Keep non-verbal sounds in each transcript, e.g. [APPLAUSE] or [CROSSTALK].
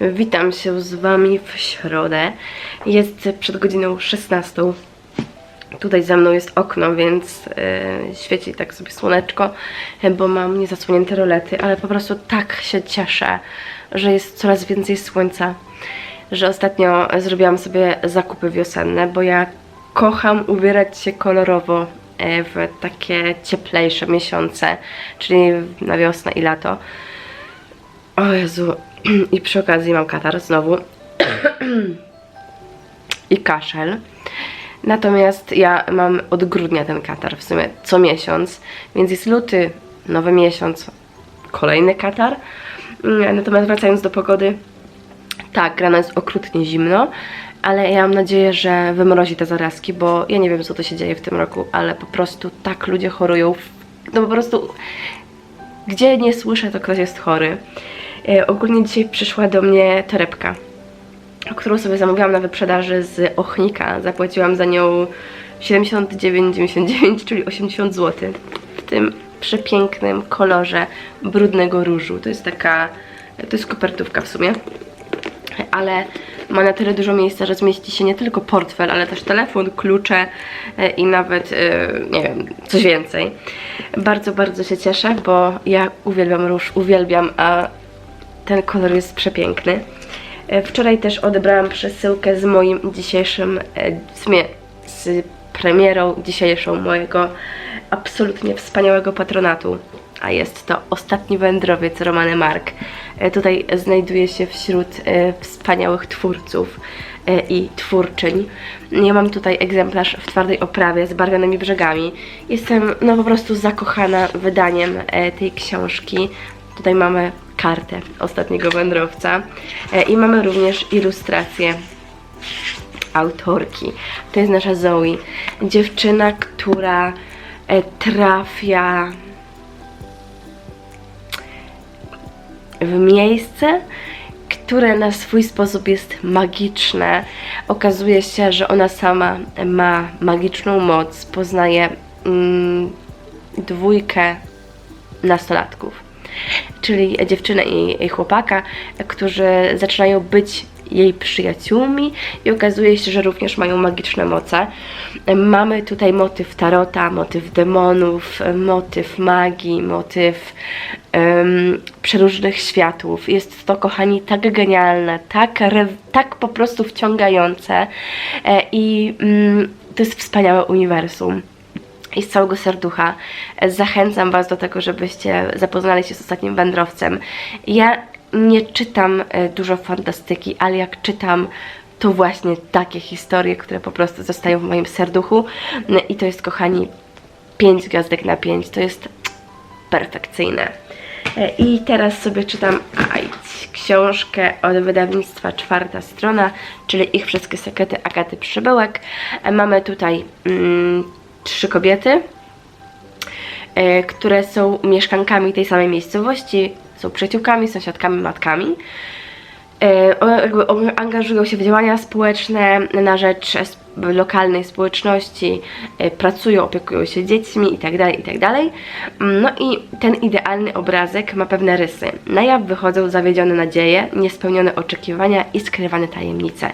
Witam się z Wami w środę. Jest przed godziną 16. Tutaj za mną jest okno, więc e, świeci tak sobie słoneczko, bo mam niezasłonięte rolety, ale po prostu tak się cieszę, że jest coraz więcej słońca, że ostatnio zrobiłam sobie zakupy wiosenne, bo ja kocham ubierać się kolorowo e, w takie cieplejsze miesiące, czyli na wiosnę i lato. O Jezu. [CLEARS THROAT] I przy okazji mam katar znowu. [CLEARS THROAT] I kaszel. Natomiast ja mam od grudnia ten katar w sumie co miesiąc, więc jest luty, nowy miesiąc, kolejny katar. Mm, Natomiast wracając do pogody, tak, rano jest okrutnie zimno, ale ja mam nadzieję, że wymrozi te zarazki, bo ja nie wiem co to się dzieje w tym roku, ale po prostu tak ludzie chorują. No po prostu gdzie nie słyszę, to ktoś jest chory. E, ogólnie dzisiaj przyszła do mnie torebka, którą sobie zamówiłam na wyprzedaży z Ochnika. Zapłaciłam za nią 79,99, czyli 80 zł. W tym przepięknym kolorze brudnego różu. To jest taka, to jest kopertówka w sumie, ale ma na tyle dużo miejsca, że zmieści się nie tylko portfel, ale też telefon, klucze e, i nawet, e, nie wiem, coś więcej. Bardzo, bardzo się cieszę, bo ja uwielbiam róż, uwielbiam, a ten kolor jest przepiękny. E, Wczoraj też odebrałam przesyłkę z moim dzisiejszym, e, w sumie z premierą dzisiejszą mojego absolutnie wspaniałego patronatu. A jest to Ostatni Wędrowiec Romany Mark. E, Tutaj znajduje się wśród e, wspaniałych twórców e, i twórczyń. Ja mam tutaj egzemplarz w twardej oprawie z barwionymi brzegami. Jestem no po prostu zakochana wydaniem e, tej książki. Tutaj mamy kartę ostatniego wędrowca e, i mamy również ilustrację autorki. To jest nasza Zoe. Dziewczyna, która e, trafia w miejsce, które na swój sposób jest magiczne. Okazuje się, że ona sama ma magiczną moc, poznaje mm, dwójkę nastolatków czyli dziewczynę i jej chłopaka, którzy zaczynają być jej przyjaciółmi i okazuje się, że również mają magiczne moce. Mamy tutaj motyw tarota, motyw demonów, motyw magii, motyw em, przeróżnych światów. Jest to, kochani, tak genialne, tak, tak po prostu wciągające e, i mm, to jest wspaniałe uniwersum i z całego serducha zachęcam Was do tego, żebyście zapoznali się z ostatnim wędrowcem. Ja nie czytam e, dużo fantastyki, ale jak czytam, to właśnie takie historie, które po prostu zostają w moim serduchu. No I to jest, kochani, 5 gwiazdek na 5. To jest perfekcyjne. E, I teraz sobie czytam aj, książkę od wydawnictwa Czwarta Strona, czyli Ich Wszystkie Sekrety Agaty Przybyłek. E, Mamy tutaj mm, trzy kobiety, e, które są mieszkankami tej samej miejscowości, są przyjaciółkami, sąsiadkami, matkami. E, angażują się w działania społeczne na rzecz lokalnej społeczności, e, pracują, opiekują się dziećmi itd., itd. Mm, No i ten idealny obrazek ma pewne rysy. Na jaw wychodzą zawiedzione nadzieje, niespełnione oczekiwania i skrywane tajemnice.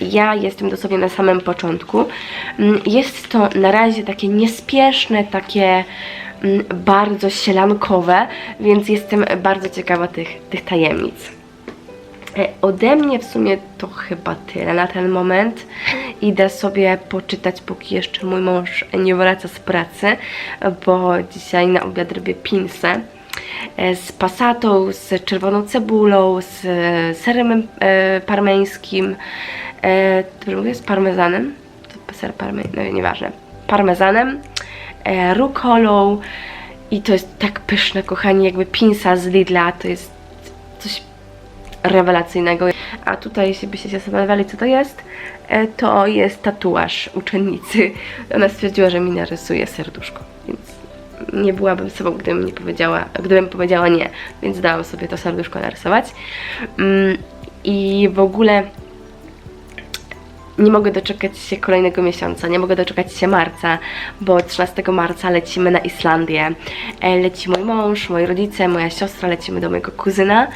Ja jestem dosłownie na samym początku. Mm, Jest to na razie takie niespieszne, takie mm, bardzo sielankowe, więc jestem bardzo ciekawa tych, tych tajemnic. E, Ode mnie w sumie to chyba tyle na ten moment. Idę sobie poczytać, póki jeszcze mój mąż nie wraca z pracy, bo dzisiaj na obiad robię pinsę e, z pasatą, z czerwoną cebulą, z serem e, parmeńskim, dobrze mówię, z parmezanem, to ser parme, no nieważne, parmezanem, rukolą i to jest tak pyszne, kochani, jakby pinsa z Lidla, to jest coś rewelacyjnego. A tutaj, jeśli byście się zastanawiali, co to jest, e, to jest tatuaż uczennicy. Ona stwierdziła, że mi narysuje serduszko, więc nie byłabym sobą, gdybym nie powiedziała, gdybym powiedziała nie, więc dałam sobie to serduszko narysować. Mm, I w ogóle nie mogę doczekać się kolejnego miesiąca, nie mogę doczekać się marca, bo 13 marca lecimy na Islandię. E, Leci mój mąż, moi rodzice, moja siostra, lecimy do mojego kuzyna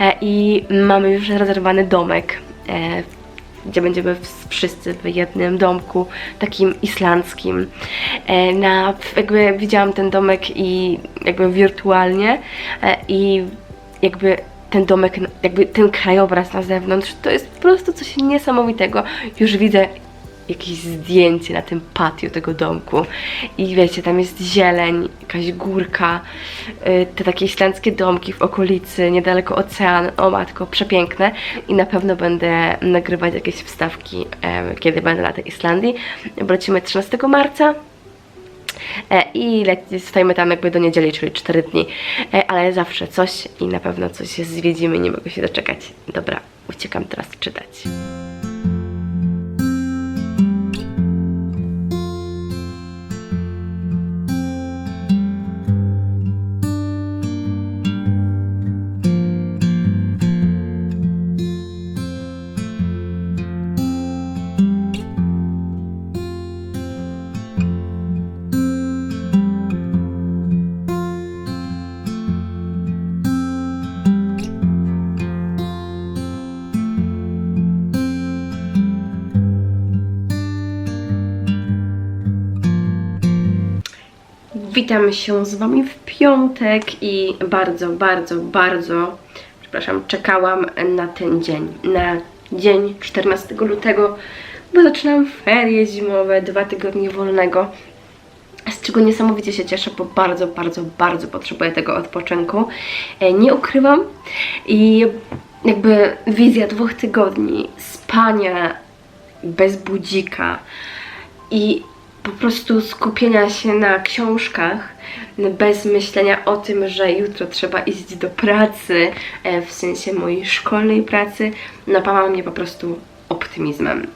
e, i mamy już rezerwowany domek, e, gdzie będziemy wszyscy w jednym domku, takim islandzkim. Na, jakby widziałam ten domek i jakby wirtualnie i jakby ten domek, jakby ten krajobraz na zewnątrz, to jest po prostu coś niesamowitego. Już widzę jakieś zdjęcie na tym patio tego domku i wiecie, tam jest zieleń, jakaś górka, y, te takie islandzkie domki w okolicy, niedaleko ocean, o matko, przepiękne i na pewno będę nagrywać jakieś wstawki, kiedy będę na tej Islandii. Wrócimy 13 marca, i leci, stajemy tam jakby do niedzieli, czyli 4 dni, e, ale zawsze coś i na pewno coś zwiedzimy, nie mogę się doczekać. Dobra, uciekam teraz czytać. Witam się z Wami w piątek i bardzo, bardzo, bardzo, przepraszam, czekałam na ten dzień, na dzień 14 lutego, bo zaczynam ferie zimowe, dwa tygodnie wolnego, z czego niesamowicie się cieszę, bo bardzo, bardzo, bardzo potrzebuję tego odpoczynku. E, Nie ukrywam i jakby wizja dwóch tygodni spania bez budzika i po prostu skupienia się na książkach, bez myślenia o tym, że jutro trzeba iść do pracy, e, w sensie mojej szkolnej pracy, napawa mnie po prostu optymizmem.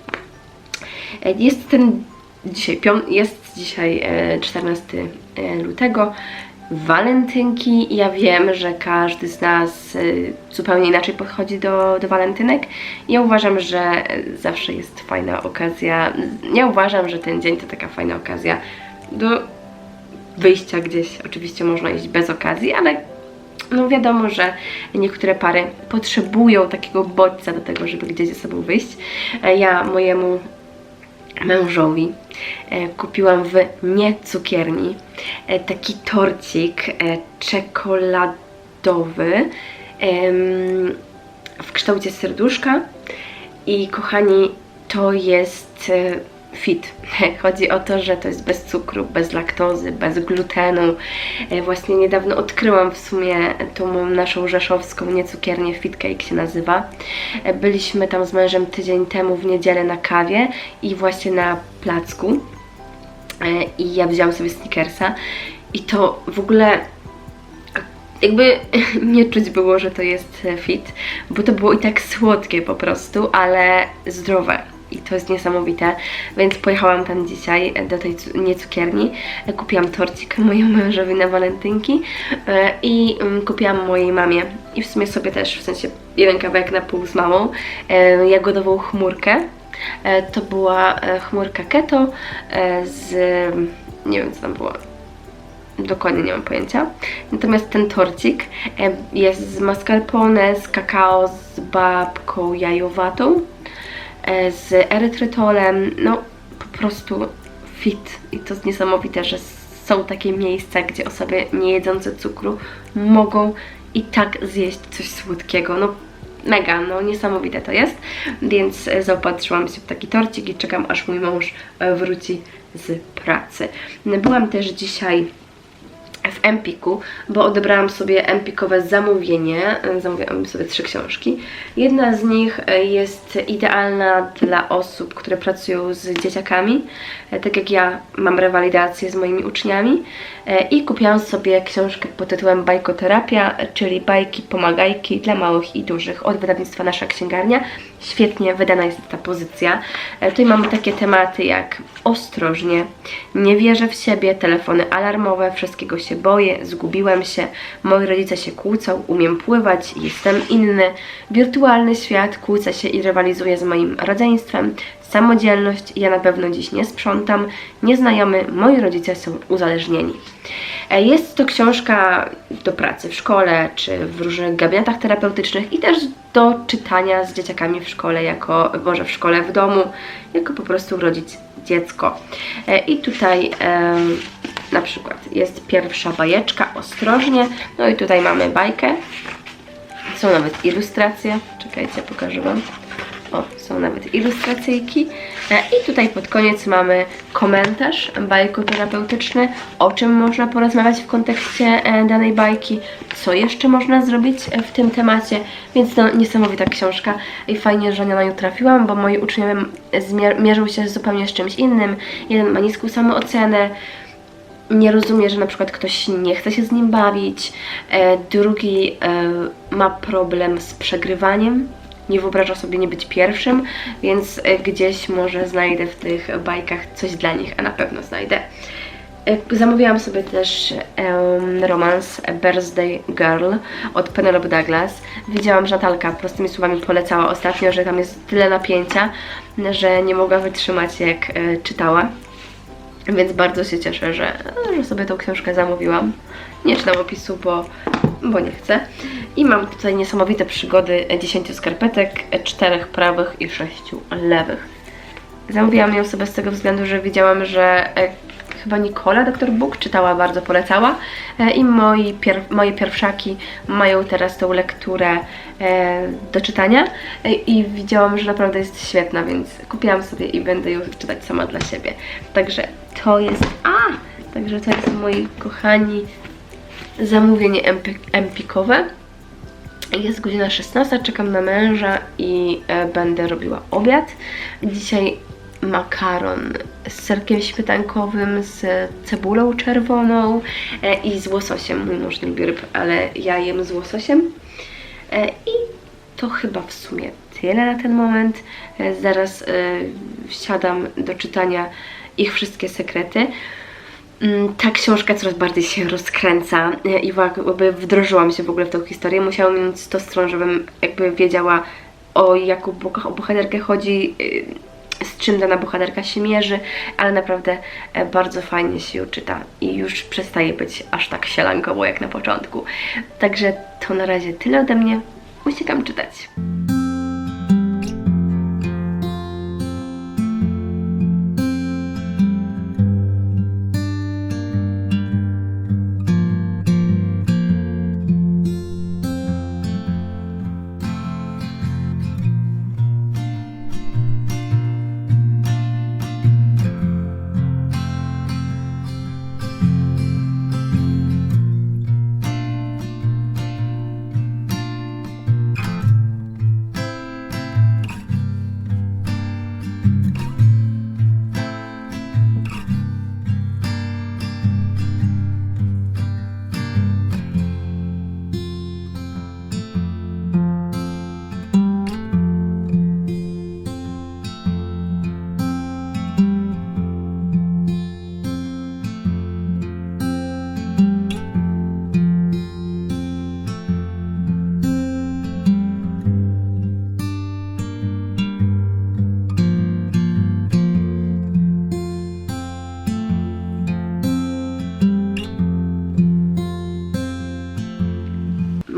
E, Jest ten dzisiaj, jest dzisiaj e, 14 e, lutego, walentynki. Ja wiem, że każdy z nas e, zupełnie inaczej podchodzi do, do walentynek. Ja uważam, że e, zawsze jest fajna okazja. Ja uważam, że ten dzień to taka fajna okazja do wyjścia gdzieś. Oczywiście można iść bez okazji, ale no wiadomo, że niektóre pary potrzebują takiego bodźca do tego, żeby gdzieś ze sobą wyjść. Ja mojemu mężowi e, kupiłam w nie cukierni e, taki torcik e, czekoladowy w kształcie serduszka. I kochani, to jest fit. [LAUGHS] Chodzi o to, że to jest bez cukru, bez laktozy, bez glutenu. E, Właśnie niedawno odkryłam w sumie tą naszą rzeszowską niecukiernię Fit Cake się nazywa. E, Byliśmy tam z mężem tydzień temu w niedzielę na kawie i właśnie na placku. E, I ja wzięłam sobie sneakersa i to w ogóle jakby [LAUGHS] nie czuć było, że to jest fit, bo to było i tak słodkie po prostu, ale zdrowe. I to jest niesamowite, więc pojechałam tam dzisiaj e, do tej cu- nie cukierni. E, Kupiłam torcik mojemu mężowi na walentynki e, i mm, kupiłam mojej mamie i w sumie sobie też, w sensie jeden kawałek na pół z mamą, jagodową chmurkę. To była chmurka keto z, nie wiem co tam było, Dokładnie nie mam pojęcia. Natomiast ten torcik jest z mascarpone, z kakao, z babką jajowatą, z erytrytolem. No, po prostu fit. I to jest niesamowite, że są takie miejsca, gdzie osoby nie jedzące cukru mogą i tak zjeść coś słodkiego. No, mega, no niesamowite to jest. Więc e, zaopatrzyłam się w taki torcik i czekam, aż mój mąż e, wróci z pracy. Byłam też dzisiaj w Empiku, bo odebrałam sobie empikowe zamówienie. Zamówiłam sobie trzy książki. Jedna z nich e, jest idealna dla osób, które pracują z dzieciakami, e, tak jak ja mam rewalidację z moimi uczniami. E, I kupiłam sobie książkę pod tytułem Bajkoterapia, czyli bajki, pomagajki dla małych i dużych od wydawnictwa Nasza Księgarnia. Świetnie wydana jest ta pozycja. E, Tutaj mamy takie tematy jak ostrożnie, nie wierzę w siebie, telefony alarmowe, wszystkiego się boję, zgubiłem się, moi rodzice się kłócą, umiem pływać, jestem inny, wirtualny świat kłóca się i rywalizuje z moim rodzeństwem, samodzielność, ja na pewno dziś nie sprzątam, nieznajomy, moi rodzice są uzależnieni. E, Jest to książka do pracy w szkole, czy w różnych gabinetach terapeutycznych i też do czytania z dzieciakami w szkole, jako, może w szkole w domu, jako po prostu urodzić dziecko. E, I tutaj em, na przykład jest pierwsza bajeczka, ostrożnie, no i tutaj mamy bajkę, są nawet ilustracje, czekajcie, pokażę Wam. O, są nawet ilustracyjki. E, I tutaj pod koniec mamy komentarz bajkoterapeutyczny, o czym można porozmawiać w kontekście e, danej bajki, co jeszcze można zrobić e, w tym temacie, więc no niesamowita książka. I fajnie, że na nią trafiłam, bo moi uczniowie zmier- mierzą się zupełnie z czymś innym. Jeden ma niską samoocenę, nie rozumie, że na przykład ktoś nie chce się z nim bawić, e, drugi e, ma problem z przegrywaniem, nie wyobraża sobie nie być pierwszym, więc e, gdzieś może znajdę w tych bajkach coś dla nich, a na pewno znajdę. Zamówiłam sobie też em, romans Birthday Girl od Penelope Douglas. Widziałam, że Natalka prostymi słowami polecała ostatnio, że tam jest tyle napięcia, że nie mogła wytrzymać jak czytała. Więc bardzo się cieszę, że, że sobie tą książkę zamówiłam. Nie czytam opisu, bo, bo nie chcę. I mam tutaj niesamowite przygody 10 skarpetek, 4 prawych i 6 lewych. Zamówiłam ją sobie z tego względu, że widziałam, że e, chyba Nikola, Dr. Book, czytała, bardzo polecała e, i moi pier moje pierwszaki mają teraz tą lekturę e, do czytania e, i widziałam, że naprawdę jest świetna, więc kupiłam sobie i będę ją czytać sama dla siebie. Także to jest... A! Także to jest moi kochani zamówienie empi empikowe. Jest godzina 16, czekam na męża i będę robiła obiad. Dzisiaj makaron z serkiem śmietankowym, z cebulą czerwoną e, i z łososiem. Mój mąż nie lubi ryb, ale ja jem z łososiem. E, I to chyba w sumie tyle na ten moment. E, zaraz wsiadam do czytania ich wszystkie sekrety. Mm, Ta książka coraz bardziej się rozkręca i jakby wdrożyłam się w ogóle w tą historię. Musiałam mieć 100 stron, żebym jakby wiedziała o jaką o bohaterkę chodzi, y, z czym dana bohaterka się mierzy, ale naprawdę e, bardzo fajnie się ją czyta i już przestaje być aż tak sielankowo jak na początku. Także to na razie tyle ode mnie. Uciekam czytać.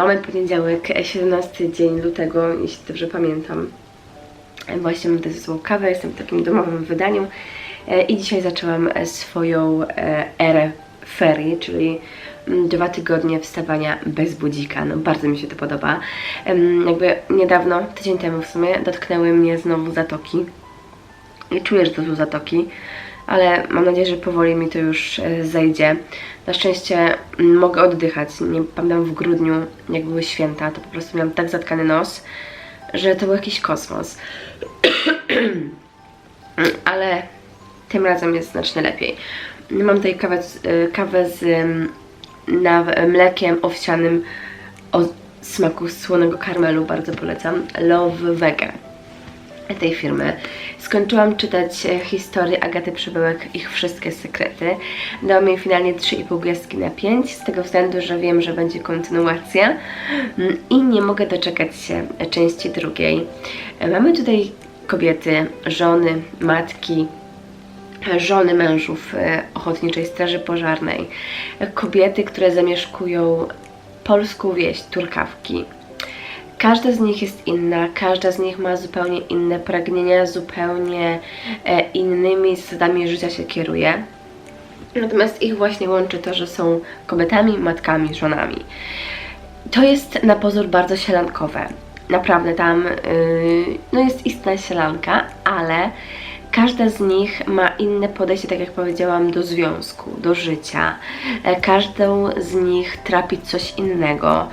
Mamy poniedziałek, e, 17 dzień lutego, jeśli dobrze pamiętam. E, Właśnie ze sobą kawę, jestem w takim domowym wydaniu e, i dzisiaj zaczęłam e, swoją e, erę ferii, czyli mm, dwa tygodnie wstawania bez budzika. No bardzo mi się to podoba. Jakby niedawno, tydzień temu w sumie, dotknęły mnie znowu zatoki. I czuję, że to są zatoki, ale mam nadzieję, że powoli mi to już e, zejdzie. Na szczęście mm, mogę oddychać. Nie pamiętam w grudniu, jak były święta, to po prostu miałam tak zatkany nos, że to był jakiś kosmos. [CLEARS THROAT] ale tym razem jest znacznie lepiej. Mam tutaj kawę, e, kawę z em, na, mlekiem owsianym o smaku słonego karmelu, bardzo polecam. Love Vega. Tej firmy. Skończyłam czytać e, historię Agaty Przybyłek, ich wszystkie sekrety. Dałam jej finalnie 3,5 gwiazdki na 5, z tego względu, że wiem, że będzie kontynuacja Mm, i nie mogę doczekać się części drugiej. E, Mamy tutaj kobiety, żony, matki, żony mężów e, Ochotniczej Straży Pożarnej, e, kobiety, które zamieszkują polską wieś, Turkawki. Każda z nich jest inna, każda z nich ma zupełnie inne pragnienia, zupełnie e, innymi zasadami życia się kieruje. Natomiast ich właśnie łączy to, że są kobietami, matkami, żonami. To jest na pozór bardzo sielankowe. Naprawdę tam yy, no jest istna sielanka, ale każda z nich ma inne podejście, tak jak powiedziałam, do związku, do życia. E, Każdą z nich trapi coś innego.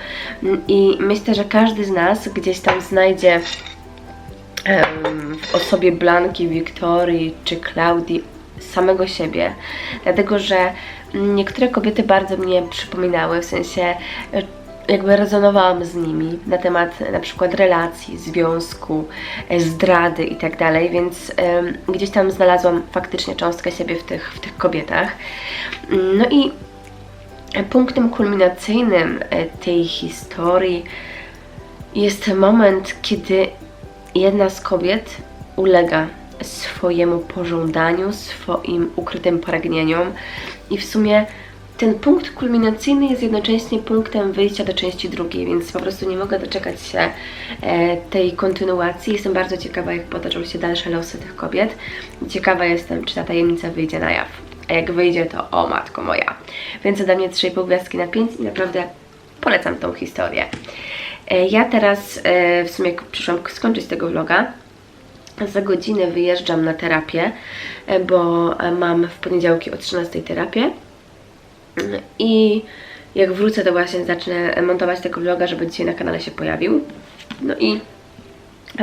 I myślę, że każdy z nas gdzieś tam znajdzie w osobie Blanki, Wiktorii czy Klaudii samego siebie. Dlatego, że niektóre kobiety bardzo mnie przypominały, w sensie e, jakby rezonowałam z nimi na temat na przykład relacji, związku, e, zdrady i tak więc em, gdzieś tam znalazłam faktycznie cząstkę siebie w tych, w tych kobietach. No i punktem kulminacyjnym e, tej historii jest moment, kiedy jedna z kobiet ulega swojemu pożądaniu, swoim ukrytym pragnieniom i w sumie ten punkt kulminacyjny jest jednocześnie punktem wyjścia do części drugiej, więc po prostu nie mogę doczekać się e, tej kontynuacji. Jestem bardzo ciekawa, jak potoczą się dalsze losy tych kobiet. Ciekawa jestem, czy ta tajemnica wyjdzie na jaw. A jak wyjdzie, to o matko moja. Więc ode mnie 3,5 gwiazdki na 5 i naprawdę polecam tą historię. E, Ja teraz e, w sumie przyszłam skończyć tego vloga. Za godzinę wyjeżdżam na terapię, bo mam w poniedziałki o 13 terapię. I jak wrócę, to właśnie zacznę montować tego vloga, żeby dzisiaj na kanale się pojawił. No i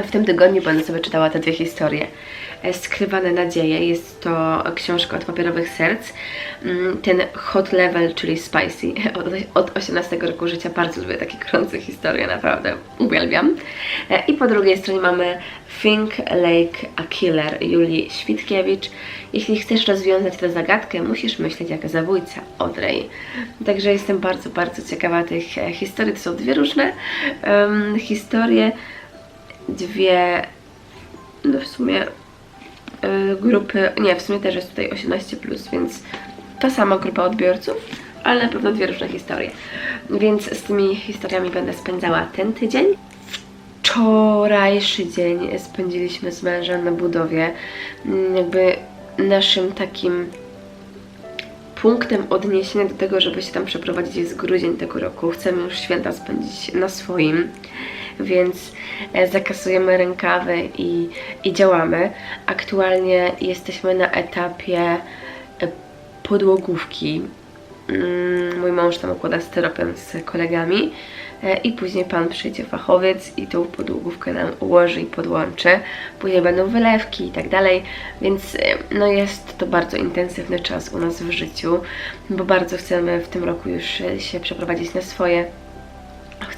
w tym tygodniu będę sobie czytała te dwie historie. E, Skrywane nadzieje jest to książka od papierowych serc. Mm, Ten hot level, czyli spicy, [LAUGHS] od, od 18 roku życia bardzo lubię takie krące historie, naprawdę uwielbiam. E, I po drugiej stronie mamy Think Like a Killer Julii Świtkiewicz. Jeśli chcesz rozwiązać tę zagadkę, musisz myśleć jak zabójca Audrey. Także jestem bardzo, bardzo ciekawa tych e, historii. To są dwie różne em, historie dwie, no w sumie y, grupy, nie, w sumie też jest tutaj 18+, więc ta sama grupa odbiorców, ale na pewno dwie różne historie. Więc z tymi historiami będę spędzała ten tydzień. Wczorajszy dzień spędziliśmy z mężem na budowie. Mm, Jakby naszym takim punktem odniesienia do tego, żeby się tam przeprowadzić jest grudzień tego roku. Chcemy już święta spędzić na swoim, więc e, zakasujemy rękawy i, i działamy. Aktualnie jesteśmy na etapie e, podłogówki. Mm, Mój mąż tam układa styropem z kolegami e, i później pan przyjdzie fachowiec i tą podłogówkę nam ułoży i podłączy. Później będą wylewki i tak dalej, więc no jest to bardzo intensywny czas u nas w życiu, bo bardzo chcemy w tym roku już się przeprowadzić na swoje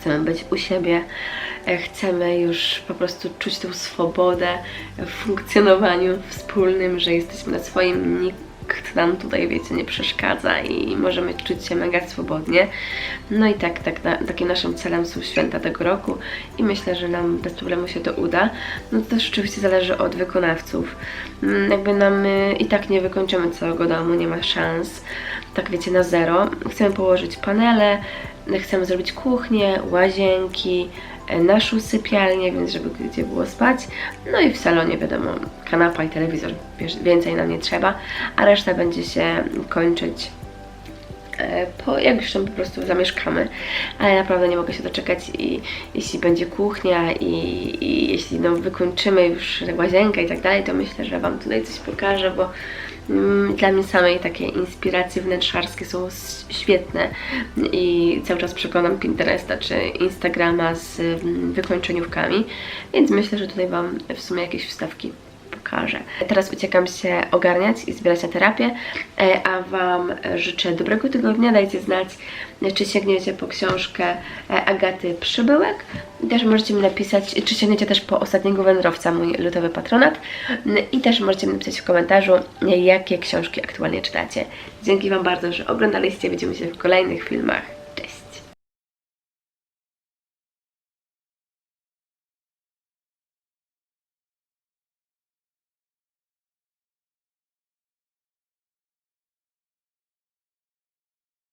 chcemy być u siebie, chcemy już po prostu czuć tą swobodę w funkcjonowaniu wspólnym, że jesteśmy na swoim, nikt nam tutaj, wiecie, nie przeszkadza i możemy czuć się mega swobodnie. No i tak, tak na, takim naszym celem są święta tego roku i myślę, że nam bez problemu się to uda. No to też oczywiście zależy od wykonawców. Mm, Jakby nam y, i tak nie wykończymy całego domu, nie ma szans tak wiecie, na zero. Chcemy położyć panele, chcemy zrobić kuchnię, łazienki, naszą sypialnię, więc żeby gdzie było spać. No i w salonie wiadomo, kanapa i telewizor, więcej nam nie trzeba, a reszta będzie się kończyć e, po, jak już tam po prostu zamieszkamy, ale naprawdę nie mogę się doczekać i jeśli będzie kuchnia i, i jeśli no, wykończymy już łazienkę i tak dalej, to myślę, że Wam tutaj coś pokażę, bo dla mnie samej takie inspiracje wnętrzarskie są świetne. I cały czas przeglądam Pinteresta czy Instagrama z mm, wykończeniówkami, więc myślę, że tutaj Wam w sumie jakieś wstawki pokażę. Teraz uciekam się ogarniać i zbierać na terapię, e, a Wam życzę dobrego tygodnia. Dajcie znać, czy sięgniecie po książkę e, Agaty Przybyłek. Też możecie mi napisać, czy sięgniecie też po ostatniego wędrowca, mój lutowy patronat. I też możecie mi napisać w komentarzu, jakie książki aktualnie czytacie. Dzięki Wam bardzo, że oglądaliście. Widzimy się w kolejnych filmach.